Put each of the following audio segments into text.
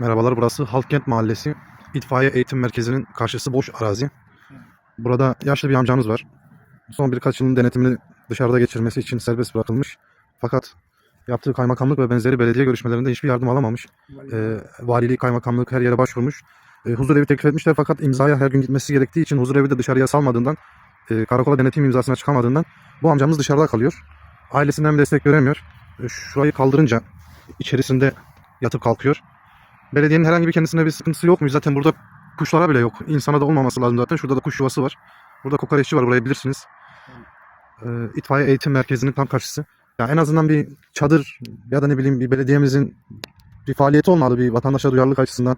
Merhabalar burası Halkkent Mahallesi. İtfaiye Eğitim Merkezi'nin karşısı boş arazi. Burada yaşlı bir amcamız var. Son birkaç yılın denetimini dışarıda geçirmesi için serbest bırakılmış. Fakat yaptığı kaymakamlık ve benzeri belediye görüşmelerinde hiçbir yardım alamamış. Ee, valilik, kaymakamlık her yere başvurmuş. Ee, huzur evi teklif etmişler fakat imzaya her gün gitmesi gerektiği için huzur evi de dışarıya salmadığından, e, karakola denetim imzasına çıkamadığından bu amcamız dışarıda kalıyor. Ailesinden bir destek göremiyor. E, şurayı kaldırınca içerisinde yatıp kalkıyor. Belediyenin herhangi bir kendisine bir sıkıntısı yok mu? Zaten burada kuşlara bile yok. İnsana da olmaması lazım zaten. Şurada da kuş yuvası var. Burada kokoreççi var. Burayı bilirsiniz. Ee, itfaiye eğitim merkezinin tam karşısı. Ya en azından bir çadır ya da ne bileyim bir belediyemizin bir faaliyeti olmalı bir vatandaşa duyarlılık açısından.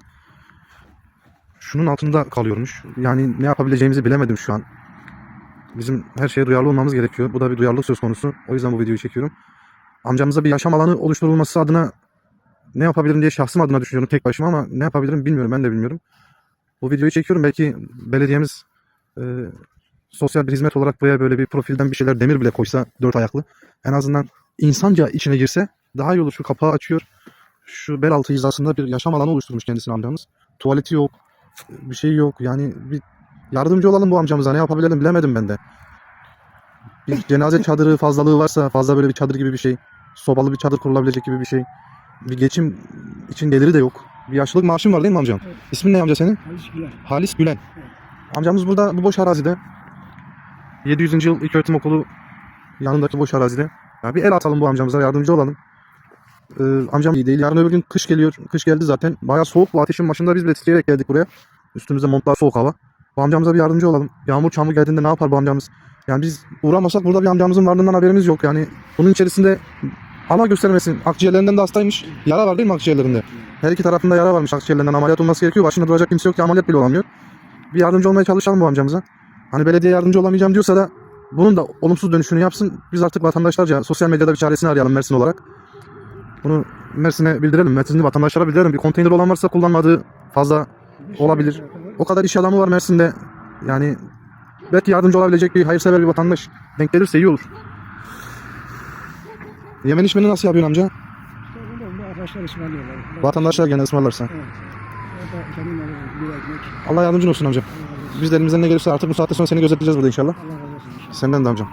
Şunun altında kalıyormuş. Yani ne yapabileceğimizi bilemedim şu an. Bizim her şeye duyarlı olmamız gerekiyor. Bu da bir duyarlılık söz konusu. O yüzden bu videoyu çekiyorum. Amcamıza bir yaşam alanı oluşturulması adına ne yapabilirim diye şahsım adına düşünüyorum tek başıma ama ne yapabilirim bilmiyorum ben de bilmiyorum. Bu videoyu çekiyorum belki belediyemiz e, sosyal bir hizmet olarak buraya böyle bir profilden bir şeyler demir bile koysa dört ayaklı en azından insanca içine girse daha iyi olur. Şu kapağı açıyor. Şu bel altı hizasında bir yaşam alanı oluşturmuş kendisine amcamız. Tuvaleti yok. Bir şey yok. Yani bir yardımcı olalım bu amcamıza. Ne yapabilirim bilemedim ben de. Bir cenaze çadırı fazlalığı varsa fazla böyle bir çadır gibi bir şey. Sobalı bir çadır kurulabilecek gibi bir şey. Bir geçim için geliri de yok. Bir yaşlılık maaşın var değil mi amcam? Evet. İsmin ne amca senin? Halis Güler. Halis Gülen. Evet. Amcamız burada bu boş arazide. 700. yıl ilköğretim okulu yanındaki boş arazide. Ya bir el atalım bu amcamıza yardımcı olalım. Ee, amcam iyi değil. Yarın öbür gün kış geliyor. Kış geldi zaten. Bayağı soğuk bu ateşin başında biz bile titreyerek geldik buraya. Üstümüzde montlar soğuk hava. Bu amcamıza bir yardımcı olalım. Yağmur çamur geldiğinde ne yapar bu amcamız? Yani biz uğramasak burada bir amcamızın varlığından haberimiz yok. Yani bunun içerisinde Allah göstermesin. Akciğerlerinden de hastaymış. Yara var değil mi akciğerlerinde? Her iki tarafında yara varmış akciğerlerinden ameliyat olması gerekiyor. Başında duracak kimse yok ki ameliyat bile olamıyor. Bir yardımcı olmaya çalışalım bu amcamıza. Hani belediye yardımcı olamayacağım diyorsa da bunun da olumsuz dönüşünü yapsın. Biz artık vatandaşlarca sosyal medyada bir çaresini arayalım Mersin olarak. Bunu Mersin'e bildirelim. Mersinli vatandaşlara bildirelim. Bir konteyner olan varsa kullanmadığı fazla Olabilir. o kadar iş adamı var Mersin'de. Yani belki yardımcı olabilecek bir hayırsever bir vatandaş denk gelirse iyi olur. Yemen içmeni nasıl yapıyorsun amca? İşte bunu da arkadaşlar ısmarlıyorlar. Ben- Vatandaşlar gene ısmarlarsa. Evet. Orada kendim alıyorum. Bir ekmek. Allah yardımcın olsun amca. Biz de elimizden ne gelirse artık bu saatte sonra seni gözetleyeceğiz burada inşallah. Allah razı olsun. Senden de amcam.